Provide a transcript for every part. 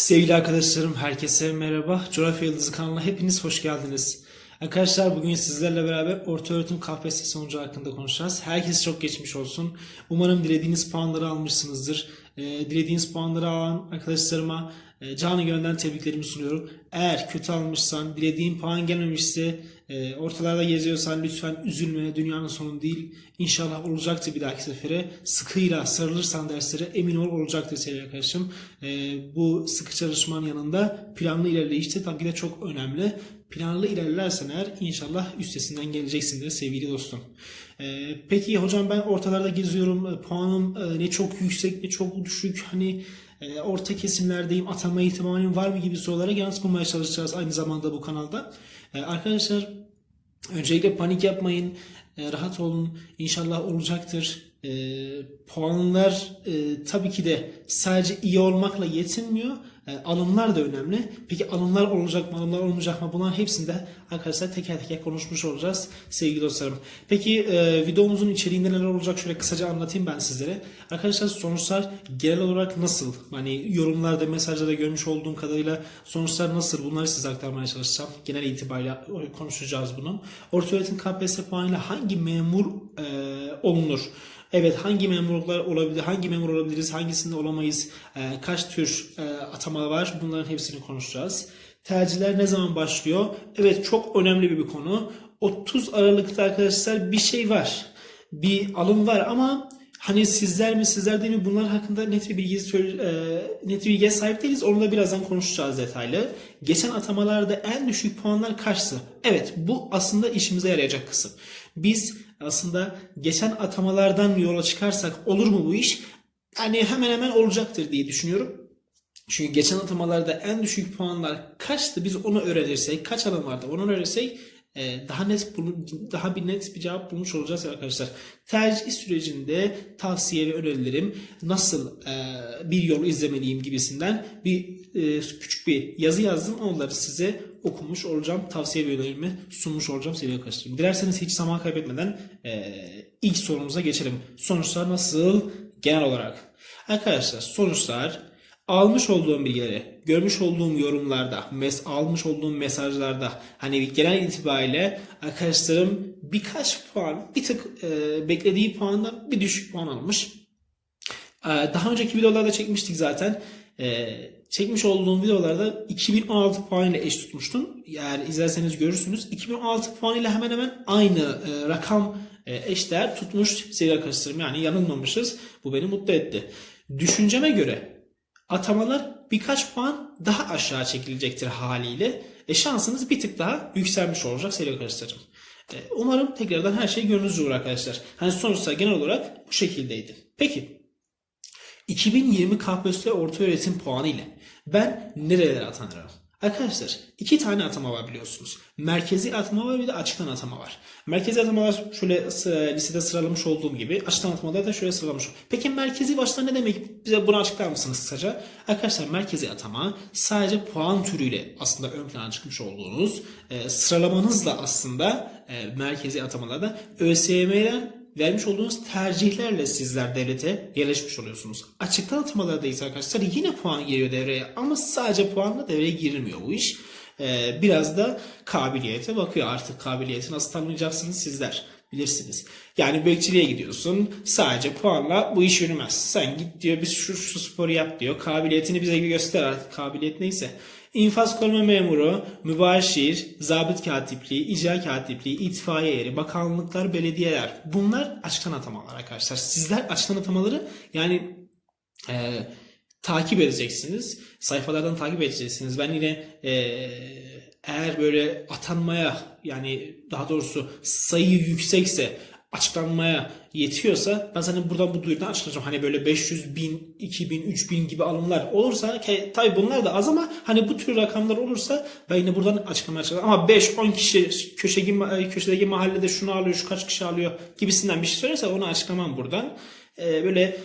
Sevgili arkadaşlarım, herkese merhaba. Coğrafya Yıldızı kanalına hepiniz hoş geldiniz. Arkadaşlar bugün sizlerle beraber ortaöğretim KPSS sonucu hakkında konuşacağız. Herkes çok geçmiş olsun. Umarım dilediğiniz puanları almışsınızdır. Ee, dilediğiniz puanları alan arkadaşlarıma e, canı gönülden tebriklerimi sunuyorum. Eğer kötü almışsan, dilediğin puan gelmemişse, e, ortalarda geziyorsan lütfen üzülme. Dünyanın sonu değil. İnşallah olacaktır bir dahaki sefere. Sıkıyla sarılırsan derslere emin ol olacaktır sevgili arkadaşım. E, bu sıkı çalışmanın yanında planlı ilerleyiş de tabii ki de çok önemli. Planlı ilerlersen eğer inşallah üstesinden geleceksindir sevgili dostum. E, peki hocam ben ortalarda geziyorum. E, Puanım e, ne çok yüksek ne çok düşük. Hani e, orta kesimlerdeyim. Atama ihtimalim var mı gibi sorulara yanıt bulmaya çalışacağız aynı zamanda bu kanalda. E, arkadaşlar Öncelikle panik yapmayın, e, rahat olun. İnşallah olacaktır. E, puanlar e, tabii ki de sadece iyi olmakla yetinmiyor. E, alımlar da önemli. Peki alımlar olacak mı, alımlar olmayacak mı? Bunların hepsinde arkadaşlar teker teker konuşmuş olacağız sevgili dostlarım. Peki e, videomuzun içeriğinde neler olacak? Şöyle kısaca anlatayım ben sizlere. Arkadaşlar sonuçlar genel olarak nasıl? Hani yorumlarda, mesajlarda görmüş olduğum kadarıyla sonuçlar nasıl? Bunları size aktarmaya çalışacağım. Genel itibariyle konuşacağız bunu. Ortaöğretim KPSS puanıyla hangi memur e, olunur? Evet hangi memurluklar olabilir, hangi memur olabiliriz, hangisinde olamayız, e, kaç tür e, atama var bunların hepsini konuşacağız. Tercihler ne zaman başlıyor? Evet çok önemli bir konu. 30 Aralık'ta arkadaşlar bir şey var. Bir alım var ama hani sizler mi sizler değil mi bunlar hakkında net bir bilgi e, net bir bilgiye sahip değiliz. Onu da birazdan konuşacağız detaylı. Geçen atamalarda en düşük puanlar kaçtı? Evet bu aslında işimize yarayacak kısım. Biz aslında geçen atamalardan yola çıkarsak olur mu bu iş? Yani hemen hemen olacaktır diye düşünüyorum. Çünkü geçen atamalarda en düşük puanlar kaçtı biz onu öğrenirsek, kaç alan vardı onu öğrenirsek daha net daha bir net bir cevap bulmuş olacağız arkadaşlar. Tercih sürecinde tavsiye ve önerilerim nasıl e, bir yol izlemeliyim gibisinden bir e, küçük bir yazı yazdım. Onları size okumuş olacağım. Tavsiye ve önerilerimi sunmuş olacağım sevgili arkadaşlarım. Dilerseniz hiç zaman kaybetmeden e, ilk sorumuza geçelim. Sonuçlar nasıl genel olarak? Arkadaşlar sonuçlar almış olduğum bilgileri, görmüş olduğum yorumlarda, mes almış olduğum mesajlarda hani genel itibariyle arkadaşlarım birkaç puan, bir tık e, beklediği puandan bir düşük puan almış. E, daha önceki videolarda çekmiştik zaten. E, çekmiş olduğum videolarda 2016 puan ile eş tutmuştum. Eğer izlerseniz görürsünüz. 2016 puan ile hemen hemen aynı e, rakam e, eşdeğer tutmuş sevgili arkadaşlarım. Yani yanılmamışız. Bu beni mutlu etti. Düşünceme göre atamalar birkaç puan daha aşağı çekilecektir haliyle. E şansınız bir tık daha yükselmiş olacak sevgili arkadaşlarım. E, umarım tekrardan her şey gönlünüzce olur arkadaşlar. Hani sonuçta genel olarak bu şekildeydi. Peki 2020 KPSS orta öğretim puanı ile ben nerelere atanırım? Arkadaşlar iki tane atama var biliyorsunuz. Merkezi atama var bir de açıktan atama var. Merkezi atamalar şöyle listede sıralamış olduğum gibi açıktan atamalar da şöyle sıralamış. Peki merkezi başta ne demek? Bize bunu açıklar mısınız kısaca? Arkadaşlar merkezi atama sadece puan türüyle aslında ön plana çıkmış olduğunuz e, sıralamanızla aslında e, merkezi atamalarda ÖSYM'den vermiş olduğunuz tercihlerle sizler devlete yerleşmiş oluyorsunuz. Açıktan atamalarda ise arkadaşlar yine puan giriyor devreye ama sadece puanla devreye girilmiyor bu iş. Ee, biraz da kabiliyete bakıyor artık kabiliyeti nasıl tanımlayacaksınız sizler bilirsiniz. Yani bekçiliğe gidiyorsun sadece puanla bu iş yürümez. Sen git diyor biz şu, şu sporu yap diyor kabiliyetini bize göster artık kabiliyet neyse. İnfaz koruma memuru, mübaşir, zabıt katipliği, icra katipliği, itfaiye yeri, bakanlıklar, belediyeler. Bunlar açıktan atamalar arkadaşlar. Sizler açıktan atamaları yani e, takip edeceksiniz. Sayfalardan takip edeceksiniz. Ben yine e, eğer böyle atanmaya yani daha doğrusu sayı yüksekse açıklanmaya yetiyorsa ben zaten buradan bu duyurudan açıklayacağım. Hani böyle 500 bin, 2000, 3000 gibi alımlar olursa ki, tabii bunlar da az ama hani bu tür rakamlar olursa ben yine buradan açıklamaya çalışacağım. Ama 5-10 kişi köşedeki, köşedeki mahallede şunu alıyor, şu kaç kişi alıyor gibisinden bir şey söylerse onu açıklamam buradan. E, böyle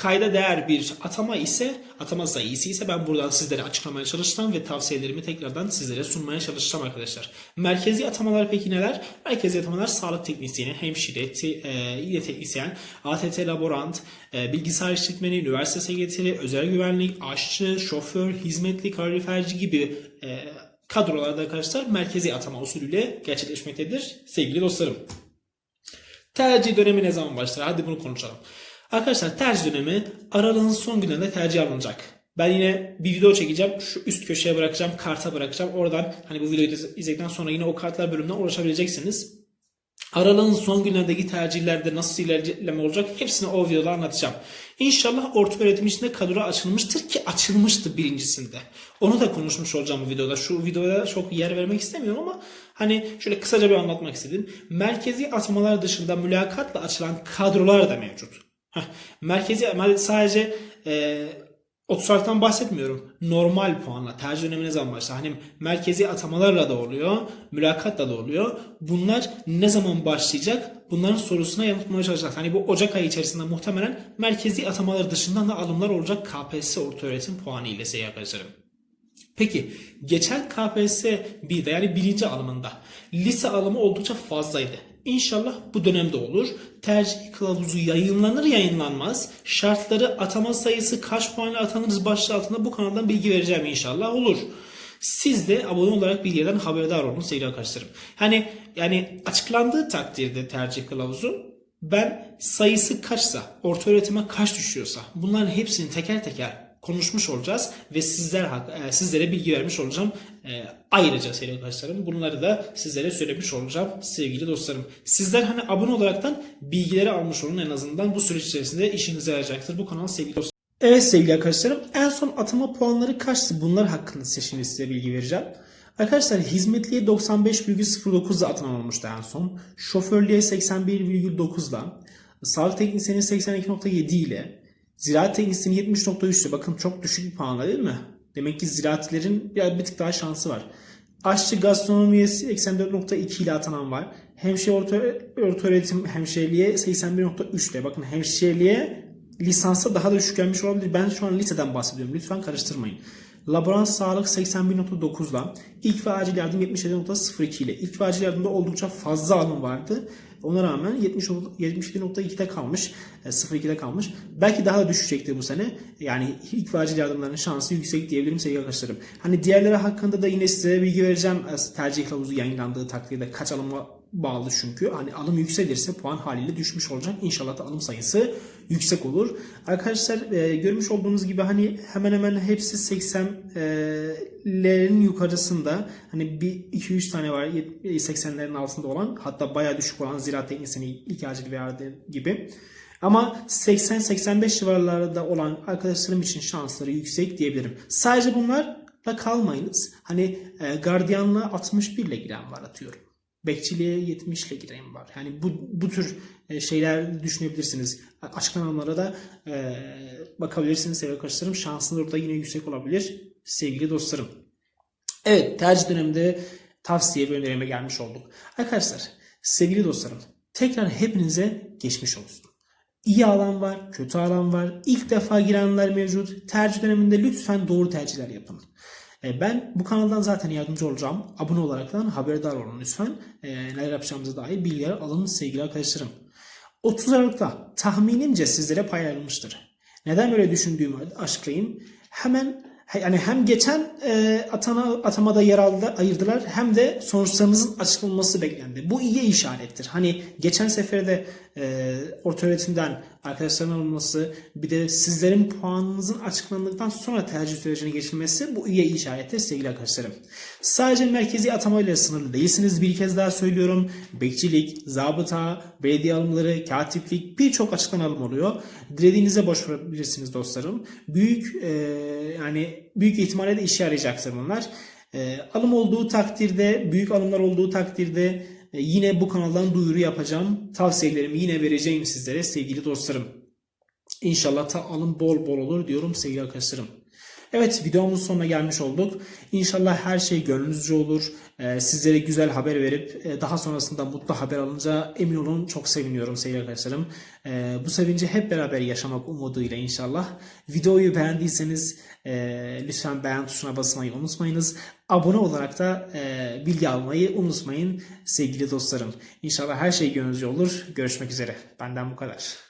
kayda değer bir atama ise atama sayısı ise ben buradan sizlere açıklamaya çalışacağım ve tavsiyelerimi tekrardan sizlere sunmaya çalışacağım arkadaşlar. Merkezi atamalar peki neler? Merkezi atamalar sağlık teknisyeni, hemşire, te, e, teknisyen, ATT laborant, e, bilgisayar işletmeni, üniversite sekreteri, özel güvenlik, aşçı, şoför, hizmetli, kaloriferci gibi e, kadrolarda arkadaşlar merkezi atama usulüyle gerçekleşmektedir sevgili dostlarım. Tercih dönemi ne zaman başlar? Hadi bunu konuşalım. Arkadaşlar tercih dönemi aralığın son günlerinde tercih alınacak. Ben yine bir video çekeceğim. Şu üst köşeye bırakacağım. Karta bırakacağım. Oradan hani bu videoyu izledikten sonra yine o kartlar bölümünden ulaşabileceksiniz. Aralığın son günlerindeki tercihlerde nasıl ilerleme olacak hepsini o videoda anlatacağım. İnşallah orta öğretim içinde kadro açılmıştır ki açılmıştı birincisinde. Onu da konuşmuş olacağım bu videoda. Şu videoda çok yer vermek istemiyorum ama hani şöyle kısaca bir anlatmak istedim. Merkezi atmalar dışında mülakatla açılan kadrolar da mevcut. Heh, merkezi sadece e, 30 Aralık'tan bahsetmiyorum. Normal puanla tercih dönemi ne zaman başlar? Hani merkezi atamalarla da oluyor, mülakatla da oluyor. Bunlar ne zaman başlayacak? Bunların sorusuna yanıt bulmaya çalışacağız. Hani bu Ocak ayı içerisinde muhtemelen merkezi atamalar dışından da alımlar olacak KPSS orta öğretim puanı ile size arkadaşlarım. Peki geçen KPSS 1'de yani birinci alımında lise alımı oldukça fazlaydı. İnşallah bu dönemde olur. Tercih kılavuzu yayınlanır yayınlanmaz. Şartları atama sayısı kaç puanla atanırız başlığı altında bu kanaldan bilgi vereceğim inşallah olur. Siz de abone olarak bilgilerden haberdar olun sevgili arkadaşlarım. Hani yani açıklandığı takdirde tercih kılavuzu ben sayısı kaçsa, orta öğretime kaç düşüyorsa bunların hepsini teker teker konuşmuş olacağız ve sizler e, sizlere bilgi vermiş olacağım. E, ayrıca sevgili arkadaşlarım bunları da sizlere söylemiş olacağım sevgili dostlarım. Sizler hani abone olaraktan bilgileri almış olun en azından bu süreç içerisinde işinize yarayacaktır bu kanal sevgili dostlarım. Evet sevgili arkadaşlarım en son atama puanları kaçtı bunlar hakkında size şimdi size bilgi vereceğim. Arkadaşlar hizmetliye 95,09'da atanan olmuştu en son. Şoförlüğe 81,9'da. Sağlık teknisyeni 82,7 ile. Ziraat teknisyeni 70.3 ile. Bakın çok düşük bir puanla değil mi? Demek ki ziraatlerin bir, bir tık daha şansı var. Aşçı gastronomi üyesi 84.2 ile atanan var. Hemşire orta, orta öğretim hemşireliğe 81.3 ile. Bakın hemşireliğe lisansa daha da düşük gelmiş olabilir. Ben şu an liseden bahsediyorum. Lütfen karıştırmayın. Laborant sağlık 81.9'la, ilk ve acil yardım 77.02 ile. İlk ve acil yardımda oldukça fazla alım vardı. Ona rağmen 70 77.2'de kalmış, 0.2'de kalmış. Belki daha da düşecektir bu sene. Yani ilk acil yardımların şansı yüksek diyebilirim sevgili arkadaşlarım. Hani diğerleri hakkında da yine size bilgi vereceğim. Tercih kılavuzu yayınlandığı takdirde kaç alıma bağlı çünkü. Hani alım yükselirse puan haliyle düşmüş olacak. İnşallah da alım sayısı yüksek olur. Arkadaşlar e, görmüş olduğunuz gibi hani hemen hemen hepsi 80'lerin yukarısında. Hani bir 2-3 tane var 80'lerin altında olan hatta bayağı düşük olan ziraat teknisyeni ilk acil verdi gibi. Ama 80-85 civarlarında olan arkadaşlarım için şansları yüksek diyebilirim. Sadece bunlarla kalmayınız. Hani e, gardiyanla 61 ile giren var atıyorum bekçiliğe 70 ile gireyim var. Yani bu, bu tür e, şeyler düşünebilirsiniz. Açıklamalara da e, bakabilirsiniz sevgili arkadaşlarım. Şansınız orada yine yüksek olabilir sevgili dostlarım. Evet tercih döneminde tavsiye ve önerime gelmiş olduk. Arkadaşlar sevgili dostlarım tekrar hepinize geçmiş olsun. İyi alan var, kötü alan var. İlk defa girenler mevcut. Tercih döneminde lütfen doğru tercihler yapın. E, ben bu kanaldan zaten yardımcı olacağım. Abone olaraktan haberdar olun lütfen. E, neler yapacağımıza dair bilgiler alın sevgili arkadaşlarım. 30 Aralık'ta tahminimce sizlere paylaşılmıştır. Neden böyle düşündüğümü açıklayayım. Hemen yani hem geçen e, atana, atamada yer aldı, ayırdılar hem de sonuçlarımızın açıklanması beklendi. Bu iyi işarettir. Hani geçen seferde e, orta öğretimden arkadaşların alınması bir de sizlerin puanınızın açıklandıktan sonra tercih sürecine geçilmesi bu iyi işarettir sevgili arkadaşlarım. Sadece merkezi atamayla sınırlı değilsiniz. Bir kez daha söylüyorum. Bekçilik, zabıta, belediye alımları, katiplik birçok açıklan alım oluyor. Dilediğinize başvurabilirsiniz dostlarım. Büyük e, yani büyük ihtimalle de işe yarayacaktır bunlar. E, alım olduğu takdirde, büyük alımlar olduğu takdirde e, yine bu kanaldan duyuru yapacağım. Tavsiyelerimi yine vereceğim sizlere sevgili dostlarım. İnşallah ta alım bol bol olur diyorum sevgili arkadaşlarım. Evet videomuzun sonuna gelmiş olduk. İnşallah her şey gönlünüzce olur. Ee, sizlere güzel haber verip e, daha sonrasında mutlu haber alınca emin olun çok seviniyorum sevgili arkadaşlarım. Ee, bu sevinci hep beraber yaşamak umuduyla inşallah. Videoyu beğendiyseniz e, lütfen beğen tuşuna basmayı unutmayınız. Abone olarak da e, bilgi almayı unutmayın sevgili dostlarım. İnşallah her şey gönlünüzce olur. Görüşmek üzere. Benden bu kadar.